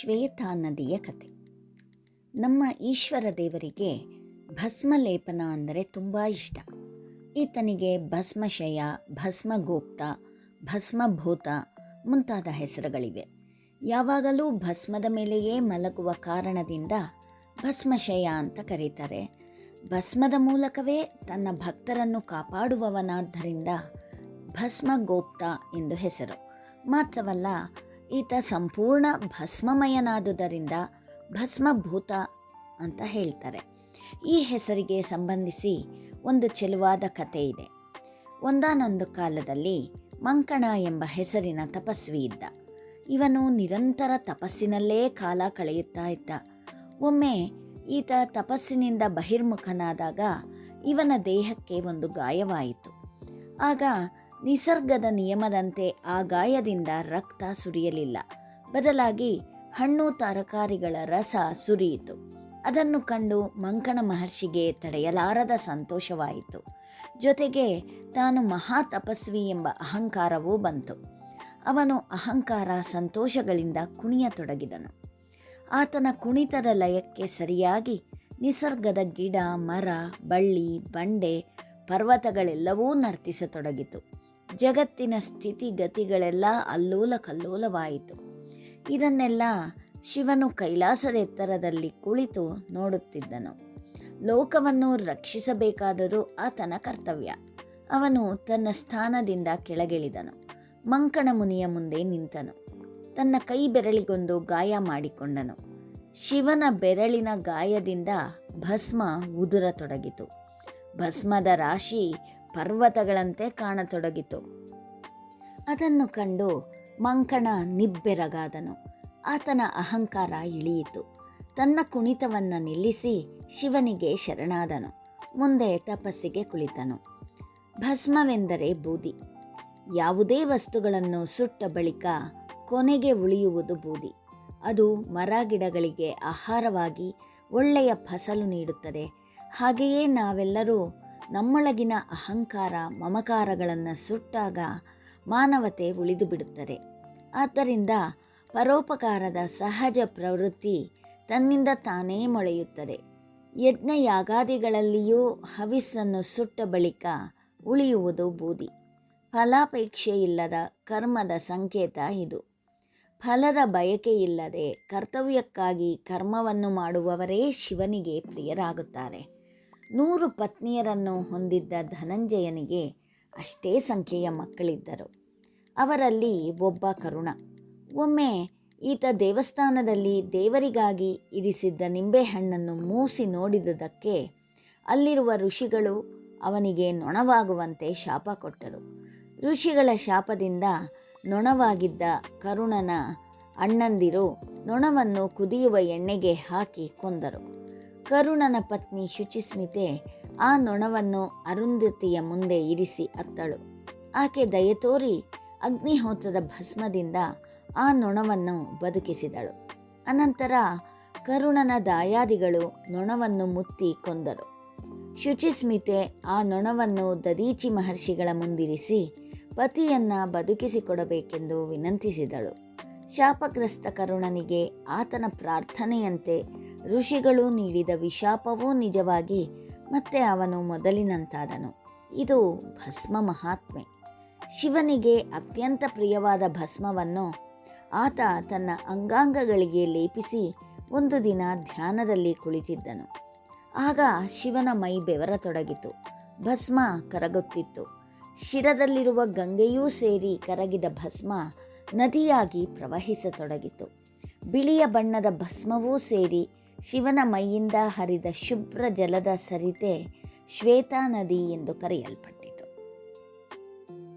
ಶ್ವೇತಾ ನದಿಯ ಕತೆ. ನಮ್ಮ ಈಶ್ವರ ದೇವರಿಗೆ ಭಸ್ಮಲೇಪನ ಅಂದರೆ ತುಂಬ ಇಷ್ಟ. ಈತನಿಗೆ ಭಸ್ಮಶಯ, ಭಸ್ಮಗೋಪ್ತ, ಭಸ್ಮಭೂತ ಮುಂತಾದ ಹೆಸರುಗಳಿವೆ. ಯಾವಾಗಲೂ ಭಸ್ಮದ ಮೇಲೆಯೇ ಮಲಗುವ ಕಾರಣದಿಂದ ಭಸ್ಮಶಯ ಅಂತ ಕರೀತಾರೆ. ಭಸ್ಮದ ಮೂಲಕವೇ ತನ್ನ ಭಕ್ತರನ್ನು ಕಾಪಾಡುವವನಾದ್ದರಿಂದ ಭಸ್ಮಗೋಪ್ತ ಎಂದು ಹೆಸರು. ಮಾತ್ರವಲ್ಲ ಈತ ಸಂಪೂರ್ಣ ಭಸ್ಮಮಯನಾದುದರಿಂದ ಭಸ್ಮಭೂತ ಅಂತ ಹೇಳ್ತಾರೆ. ಈ ಹೆಸರಿಗೆ ಸಂಬಂಧಿಸಿ ಒಂದು ಚೆಲುವಾದ ಕಥೆ ಇದೆ. ಒಂದಾನೊಂದು ಕಾಲದಲ್ಲಿ ಮಂಕಣ ಎಂಬ ಹೆಸರಿನ ತಪಸ್ವಿ ಇದ್ದ. ಇವನು ನಿರಂತರ ತಪಸ್ಸಿನಲ್ಲೇ ಕಾಲ ಕಳೆಯುತ್ತಾ ಇದ್ದ. ಒಮ್ಮೆ ಈತ ತಪಸ್ಸಿನಿಂದ ಬಹಿರ್ಮುಖನಾದಾಗ ಇವನ ದೇಹಕ್ಕೆ ಒಂದು ಗಾಯವಾಯಿತು. ಆಗ ನಿಸರ್ಗದ ನಿಯಮದಂತೆ ಆ ಗಾಯದಿಂದ ರಕ್ತ ಸುರಿಯಲಿಲ್ಲ. ಬದಲಾಗಿ ಹಣ್ಣು ತರಕಾರಿಗಳ ರಸ ಸುರಿಯಿತು. ಅದನ್ನು ಕಂಡು ಮಂಕಣ ಮಹರ್ಷಿಗೆ ತಡೆಯಲಾರದ ಸಂತೋಷವಾಯಿತು. ಜೊತೆಗೆ ತಾನು ಮಹಾ ತಪಸ್ವಿ ಎಂಬ ಅಹಂಕಾರವೂ ಬಂತು. ಅವನು ಅಹಂಕಾರ ಸಂತೋಷಗಳಿಂದ ಕುಣಿಯತೊಡಗಿದನು. ಆತನ ಕುಣಿತದ ಲಯಕ್ಕೆ ಸರಿಯಾಗಿ ನಿಸರ್ಗದ ಗಿಡ, ಮರ, ಬಳ್ಳಿ, ಬಂಡೆ, ಪರ್ವತಗಳೆಲ್ಲವೂ ನರ್ತಿಸತೊಡಗಿತು. ಜಗತ್ತಿನ ಸ್ಥಿತಿಗತಿಗಳೆಲ್ಲ ಅಲ್ಲೋಲ ಕಲ್ಲೋಲವಾಯಿತು. ಇದನ್ನೆಲ್ಲ ಶಿವನು ಕೈಲಾಸದ ಎತ್ತರದಲ್ಲಿ ಕುಳಿತು ನೋಡುತ್ತಿದ್ದನು. ಲೋಕವನ್ನು ರಕ್ಷಿಸಬೇಕಾದರೂ ಆತನ ಕರ್ತವ್ಯ. ಅವನು ತನ್ನ ಸ್ಥಾನದಿಂದ ಕೆಳಗಿಳಿದನು. ಮಂಕಣ ಮುನಿಯ ಮುಂದೆ ನಿಂತನು. ತನ್ನ ಕೈ ಬೆರಳಿಗೊಂದು ಗಾಯ ಮಾಡಿಕೊಂಡನು. ಶಿವನ ಬೆರಳಿನ ಗಾಯದಿಂದ ಭಸ್ಮ ಉದುರತೊಡಗಿತು. ಭಸ್ಮದ ರಾಶಿ ಪರ್ವತಗಳಂತೆ ಕಾಣತೊಡಗಿತು. ಅದನ್ನು ಕಂಡು ಮಂಕಣ ನಿಬ್ಬೆರಗಾದನು. ಆತನ ಅಹಂಕಾರ ಇಳಿಯಿತು. ತನ್ನ ಕುಣಿತವನ್ನು ನಿಲ್ಲಿಸಿ ಶಿವನಿಗೆ ಶರಣಾದನು. ಮುಂದೆ ತಪಸ್ಸಿಗೆ ಕುಳಿತನು. ಭಸ್ಮವೆಂದರೆ ಬೂದಿ. ಯಾವುದೇ ವಸ್ತುಗಳನ್ನು ಸುಟ್ಟ ಬಳಿಕ ಕೊನೆಗೆ ಉಳಿಯುವುದು ಬೂದಿ. ಅದು ಮರ ಗಿಡಗಳಿಗೆ ಆಹಾರವಾಗಿ ಒಳ್ಳೆಯ ಫಸಲು ನೀಡುತ್ತದೆ. ಹಾಗೆಯೇ ನಾವೆಲ್ಲರೂ ನಮ್ಮೊಳಗಿನ ಅಹಂಕಾರ ಮಮಕಾರಗಳನ್ನು ಸುಟ್ಟಾಗ ಮಾನವತೆ ಉಳಿದು ಬಿಡುತ್ತದೆ. ಆದ್ದರಿಂದ ಪರೋಪಕಾರದ ಸಹಜ ಪ್ರವೃತ್ತಿ ತನ್ನಿಂದ ತಾನೇ ಮೊಳೆಯುತ್ತದೆ. ಯಜ್ಞ ಯಾಗಾದಿಗಳಲ್ಲಿಯೂ ಹವಿಸ್ಸನ್ನು ಸುಟ್ಟ ಬಳಿಕ ಉಳಿಯುವುದು ಬೂದಿ. ಫಲಾಪೇಕ್ಷೆಯಿಲ್ಲದ ಕರ್ಮದ ಸಂಕೇತ ಇದು. ಫಲದ ಬಯಕೆಯಿಲ್ಲದೆ ಕರ್ತವ್ಯಕ್ಕಾಗಿ ಕರ್ಮವನ್ನು ಮಾಡುವವರೇ ಶಿವನಿಗೆ ಪ್ರಿಯರಾಗುತ್ತಾರೆ. ನೂರು ಪತ್ನಿಯರನ್ನು ಹೊಂದಿದ್ದ ಧನಂಜಯನಿಗೆ ಅಷ್ಟೇ ಸಂಖ್ಯೆಯ ಮಕ್ಕಳಿದ್ದರು. ಅವರಲ್ಲಿ ಒಬ್ಬ ಕರುಣ. ಒಮ್ಮೆ ಈತ ದೇವಸ್ಥಾನದಲ್ಲಿ ದೇವರಿಗಾಗಿ ಇರಿಸಿದ್ದ ನಿಂಬೆಹಣ್ಣನ್ನು ಮೂಸಿ ನೋಡಿದುದಕ್ಕೆ ಅಲ್ಲಿರುವ ಋಷಿಗಳು ಅವನಿಗೆ ನೊಣವಾಗುವಂತೆ ಶಾಪ ಕೊಟ್ಟರು. ಋಷಿಗಳ ಶಾಪದಿಂದ ನೊಣವಾಗಿದ್ದ ಕರುಣನ ಅಣ್ಣಂದಿರು ನೊಣವನ್ನು ಕುದಿಯುವ ಎಣ್ಣೆಗೆ ಹಾಕಿ ಕೊಂದರು. ಕರುಣನ ಪತ್ನಿ ಶುಚಿಸ್ಮಿತೆ ಆ ನೊಣವನ್ನು ಅರುಂಧತಿಯ ಮುಂದೆ ಇರಿಸಿ ಅತ್ತಳು. ಆಕೆ ದಯತೋರಿ ಅಗ್ನಿಹೋತ್ರದ ಭಸ್ಮದಿಂದ ಆ ನೊಣವನ್ನು ಬದುಕಿಸಿದಳು. ಅನಂತರ ಕರುಣನ ದಾಯಾದಿಗಳು ನೊಣವನ್ನು ಮುತ್ತಿ ಕೊಂದರು. ಶುಚಿಸ್ಮಿತೆ ಆ ನೊಣವನ್ನು ದದೀಚಿ ಮಹರ್ಷಿಗಳ ಮುಂದಿರಿಸಿ ಪತಿಯನ್ನ ಬದುಕಿಸಿಕೊಡಬೇಕೆಂದು ವಿನಂತಿಸಿದಳು. ಶಾಪಗ್ರಸ್ತ ಕರುಣನಿಗೆ ಆತನ ಪ್ರಾರ್ಥನೆಯಂತೆ ಋಷಿಗಳು ನೀಡಿದ ವಿಶಾಪವೂ ನಿಜವಾಗಿ ಮತ್ತೆ ಅವನು ಮೊದಲಿನಂತಾದನು. ಇದು ಭಸ್ಮ ಮಹಾತ್ಮೆ. ಶಿವನಿಗೆ ಅತ್ಯಂತ ಪ್ರಿಯವಾದ ಭಸ್ಮವನ್ನು ಆತ ತನ್ನ ಅಂಗಾಂಗಗಳಿಗೆ ಲೇಪಿಸಿ ಒಂದು ದಿನ ಧ್ಯಾನದಲ್ಲಿ ಕುಳಿತಿದ್ದನು. ಆಗ ಶಿವನ ಮೈ ಬೆವರತೊಡಗಿತು ಭಸ್ಮ ಕರಗುತ್ತಿತ್ತು. ಶಿರದಲ್ಲಿರುವ ಗಂಗೆಯೂ ಸೇರಿ ಕರಗಿದ ಭಸ್ಮ ನದಿಯಾಗಿ ಪ್ರವಹಿಸತೊಡಗಿತು. ಬಿಳಿಯ ಬಣ್ಣದ ಭಸ್ಮವೂ ಸೇರಿ ಶಿವನ ಮೈಯಿಂದ ಹರಿದ ಶುಭ್ರ ಜಲದ ಸರಿತೆ ಶ್ವೇತಾ ನದಿ ಎಂದು ಕರೆಯಲ್ಪಟ್ಟಿತು